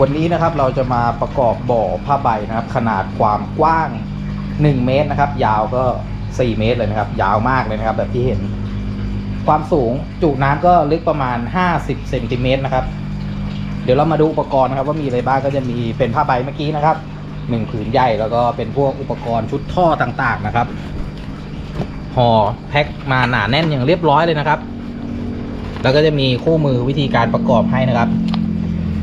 วันนี้นะครับเราจะมาประกอบบ่อผ้าใบนะครับ ขนาดความกว้าง 1 เมตรนะครับ ยาวก็ 4 เมตรเลยนะครับ ยาวมากเลยนะครับ แบบที่เห็น ความสูงจุน้ำก็ลึกประมาณ 50เซนติเมตรนะครับ เดี๋ยวเรามาดูอุปกรณ์นะครับ ว่ามีอะไรบ้างก็จะมีเป็นผ้าใบเมื่อกี้นะครับหนึ่งผืนใหญ่แล้วก็เป็นพวกอุปกรณ์ชุดท่อต่างๆนะครับห่อแพ็คมาหนาแน่นอย่างเรียบร้อยเลยนะครับ แล้วก็จะมีคู่มือวิธีการประกอบให้นะครับ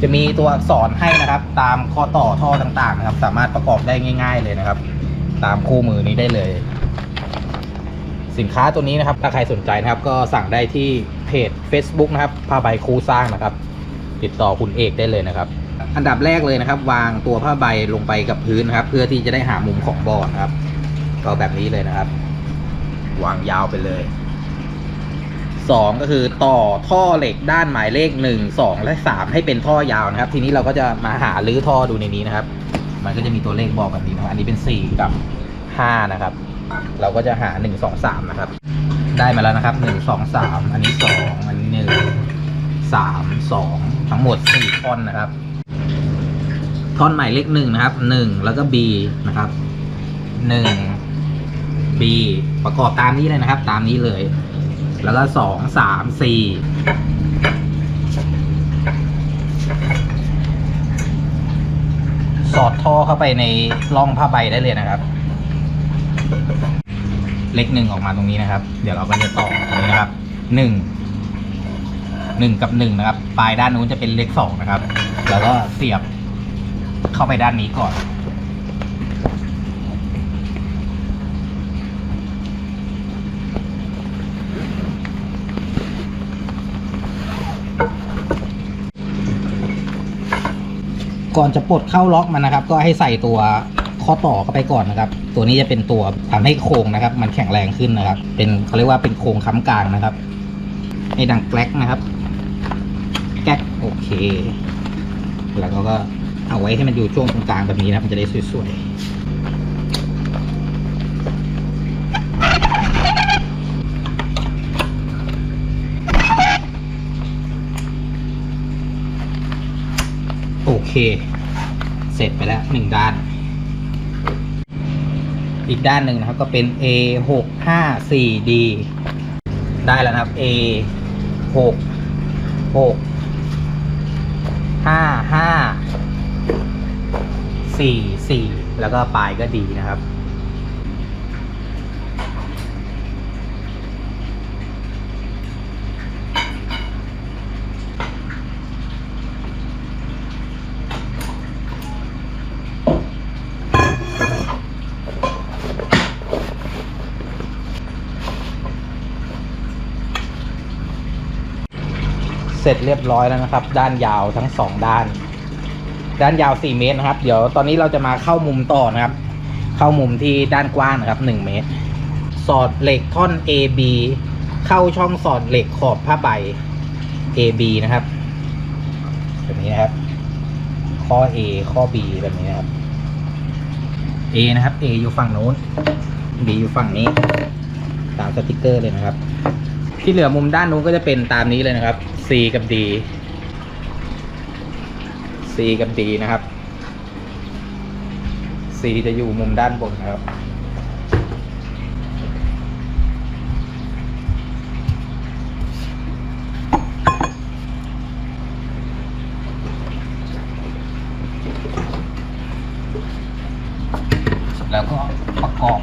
จะมีตัวอักษรให้นะครับ ตามข้อต่อท่อต่างๆนะครับ สามารถประกอบได้ง่าย ๆเลยนะครับ ตามคู่มือนี้ได้เลย สินค้าตัวนี้นะครับ ถ้าใครสนใจนะครับ ก็สั่งได้ที่เพจ Facebook นะครับผ้าใบครูสร้างนะครับ ติดต่อคุณเอกได้เลยนะครับ อันดับแรกเลยนะครับ วางตัวผ้าใบลงไปกับพื้นนะครับ เพื่อที่จะได้หามุมของบอร์ดนะครับ ก็แบบนี้เลยนะครับ วางยาวไปเลย สองก็คือต่อท่อเหล็กด้านหมายเลขหนึ่งสองและสามให้เป็นท่อยาวนะครับ ทีนี้เราก็จะมาหารื้อท่อดูในนี้นะครับ มันก็จะมีตัวเลขบอกแบบนี้นะอันนี้เป็นสี่กับห้านะครับ เราก็จะหาหนึ่งสองสามนะครับ ได้มาแล้วนะครับหนึ่งสองสามอันนี้สองอันนี้หนึ่งสามสองทั้งหมดสี่ท่อนนะครับ ท่อนหมายเลขหนึ่งนะครับหนึ่งแล้วก็ B นะครับหนึ่ง B ประกอบตามนี้เลยนะครับ ตามนี้เลย แล้วก็สองสามสี่สอดท่อเข้าไปในร่องผ้าใบได้เลยนะครับ เลขหนึ่งออกมาตรงนี้นะครับ เดี๋ยวเราก็จะต่อตรงนี้นะครับหนึ่งหนึ่งกับหนึ่งนะครับ ปลายด้านนู้นจะเป็นเลขสองนะครับ แล้วก็เสียบเข้าไปด้านนี้ก่อน ก่อนจะปลดเข้าล็อกมันนะครับ ก็ให้ใส่ตัวข้อต่อเข้าไปก่อนนะครับ ตัวนี้จะเป็นตัวทำให้โครงนะครับ มันแข็งแรงขึ้นนะครับ เป็นเขาเรียกว่าเป็นโครงค้ำกลางนะครับให้ดังแกลกนะครับแกลกโอเค แล้วก็เอาไว้ให้มันอยู่ช่วงตรงกลางแบบนี้นะมันจะได้สวยๆ เค เสร็จไปแล้วหนึ่งด้าน อีกด้านหนึ่งนะครับก็เป็น A หกห้าสี่ D ได้แล้วนะครับ A หกหกห้าห้าสี่สี่แล้วก็ปลายก็ดีนะครับ ร็จเรียบร้อยแล้วนะครับ ด้านยาวทั้งสองด้าน ด้านยาว4เมตรนะครับ เดี๋ยวตอนนี้เราจะมาเข้ามุมต่อนะครับ เข้ามุมที่ด้านกว้างนะครับ1เมตร สอดเหล็กท่อน AB เข้าช่องสอดเหล็กขอบผ้าใบ AB นะครับแบบนี้นะครับ ข้อ A ข้อ B แบบนี้นะครับ A นะครับ A อยู่ฝั่งโน้น B อยู่ฝั่งนี้ ตามสติกเกอร์เลยนะครับ ที่เหลือมุมด้านนู้นก็จะเป็นตามนี้เลยนะครับ C กับ D C กับ D นะครับ C จะอยู่มุมด้านบนนะครับ แล้วก็ประกอบ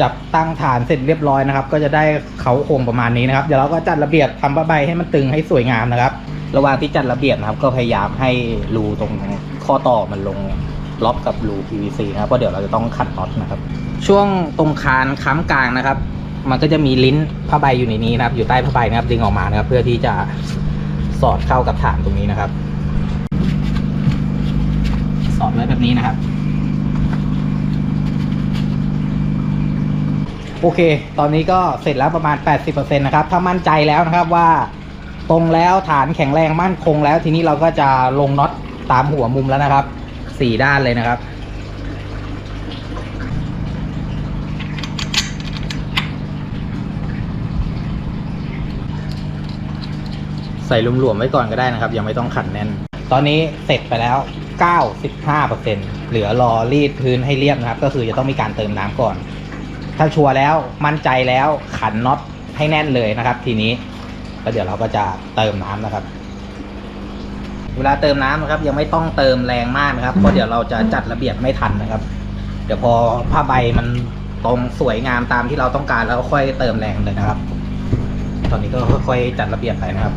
จับ ตั้งฐานเสร็จเรียบร้อยนะครับ ก็จะได้เขาโครงประมาณนี้นะครับ เดี๋ยวเราก็จัดระเบียบทำผ้าใบให้มันตึงให้สวยงามนะครับ ระหว่างที่จัดระเบียบนะครับ ก็พยายามให้รูตรงข้อต่อมันลงล็อกกับรู PVC นะครับเพราะเดี๋ยวเราจะต้องขัดน็อตนะครับ ช่วงตรงคานค้ำกลางนะครับ มันก็จะมีลิ้นผ้าใบอยู่ในนี้นะครับ อยู่ใต้ผ้าใบนะครับดึงออกมานะครับ เพื่อที่จะสอดเข้ากับฐานตรงนี้นะครับ สอดไว้แบบนี้นะครับ โอเค ตอนนี้ก็เสร็จแล้วประมาณ 80%นะครับ ถ้ามั่นใจแล้วนะครับว่าตรงแล้วฐานแข็งแรงมั่นคงแล้ว ทีนี้เราก็จะลงน็อตตามหัวมุมแล้วนะครับสี่ด้านเลยนะครับ ใส่หลวมๆไว้ก่อนก็ได้นะครับ ยังไม่ต้องขัดแน่น ตอนนี้เสร็จไปแล้ว 95%เหลือรอรีดพื้นให้เรียบนะครับ ก็คือจะต้องมีการเติมน้ำก่อน ถ้าชัวร์แล้วมั่นใจแล้วขันน็อตให้แน่นเลยนะครับ ทีนี้แล้วเดี๋ยวเราก็จะเติมน้ำนะครับ เวลาเติมน้ำนะครับ ยังไม่ต้องเติมแรงมากนะครับเพราะเดี๋ยวเราจะจัดระเบียบไม่ทันนะครับ เดี๋ยวพอผ้าใบมันตรงสวยงามตามที่เราต้องการแล้วค่อยเติมแรงเลยนะครับ ตอนนี้ก็ค่อยๆจัดระเบียบไปนะครับ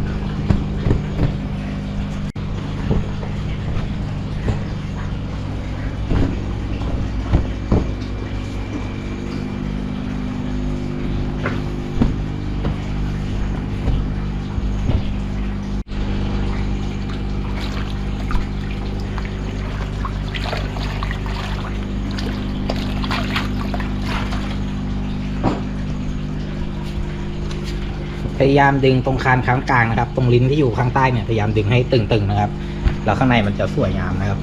พยายามดึงตรงคานข้างกลางนะครับ ตรงลิ้นที่อยู่ข้างใต้เนี่ยพยายามดึงให้ตึงๆนะครับ แล้วข้างในมันจะสวยงามนะครับ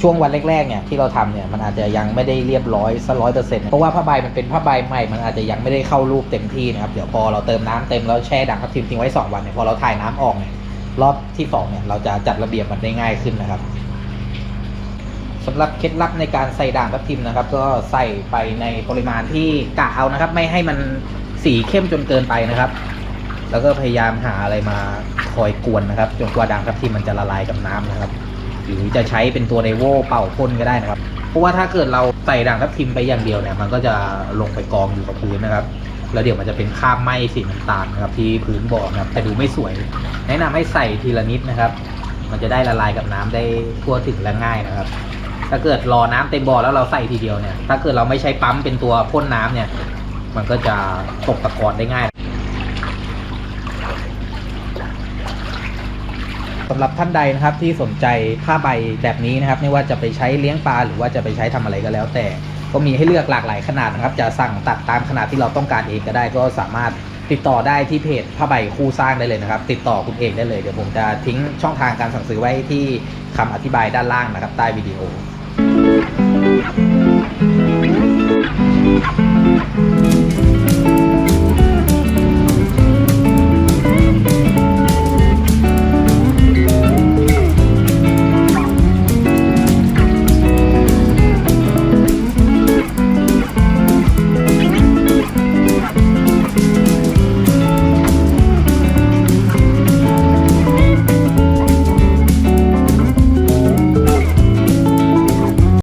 ช่วงวันแรกๆเนี่ยที่เราทำเนี่ยมันอาจจะยังไม่ได้เรียบร้อยสักร้อยเปอร์เซ็นต์เพราะว่าผ้าใบมันเป็นผ้าใบใหม่มันอาจจะยังไม่ได้เข้ารูปเต็มที่นะครับเดี๋ยวพอเราเติมน้ำเต็มแล้วแช่ด่างทับทิมทิ้งไว้สองวันเนี่ยพอเราถ่ายน้ำออกเนี่ยรอบที่สองเนี่ยเราจะจัดระเบียบมันได้ง่ายขึ้นนะครับ สำหรับเคล็ดลับในการใส่ด่างทับทิมนะครับ ก็ใส่ไปในปริมาณที่กะเอานะครับ ไม่ให้มันสีเข้มจนเกินไปนะครับ แล้วก็พยายามหาอะไรมาคอยกวนนะครับ จนกว่าด่างทับทิมมันจะละลายกับน้ำนะครับ หรือจะใช้เป็นตัวไดโวเป่าพ่นก็ได้นะครับ เพราะว่าถ้าเกิดเราใส่ด่างทับทิมไปอย่างเดียวเนี่ย มันก็จะลงไปกองอยู่กับพื้นนะครับแล้วเดี๋ยวมันจะเป็นคราบไหม้สีน้ำตาลนะครับที่พื้นบ่อนะครับแต่ดูไม่สวย แนะนำให้ใส่ทีละนิดนะครับ มันจะได้ละลายกับน้ำได้ทั่วถึงและง่ายนะครับ ถ้าเกิดรอน้ำเต็มบ่อแล้วเราใส่ทีเดียวเนี่ย ถ้าเกิดเราไม่ใช้ปั๊มเป็นตัวพ่นน้ำเนี่ย มันก็จะตกตะกอนได้ง่ายสำหรับท่านใดนะครับที่สนใจผ้าใบแบบนี้นะครับไม่ว่าจะไปใช้เลี้ยงปลาหรือว่าจะไปใช้ทำอะไรก็แล้ว แต่ก็มีให้เลือกหลากหลายขนาดนะครับ จะสั่งตัดตามขนาดที่เราต้องการเองก็ได้ ก็สามารถติดต่อได้ที่เพจผ้าใบคู่สร้างได้เลยนะครับ ติดต่อคุณเองได้เลยเดี๋ยวผมจะทิ้งช่องทางการสั่งซื้อไว้ที่คำอธิบายด้านล่างนะครับ ใต้วิดีโอ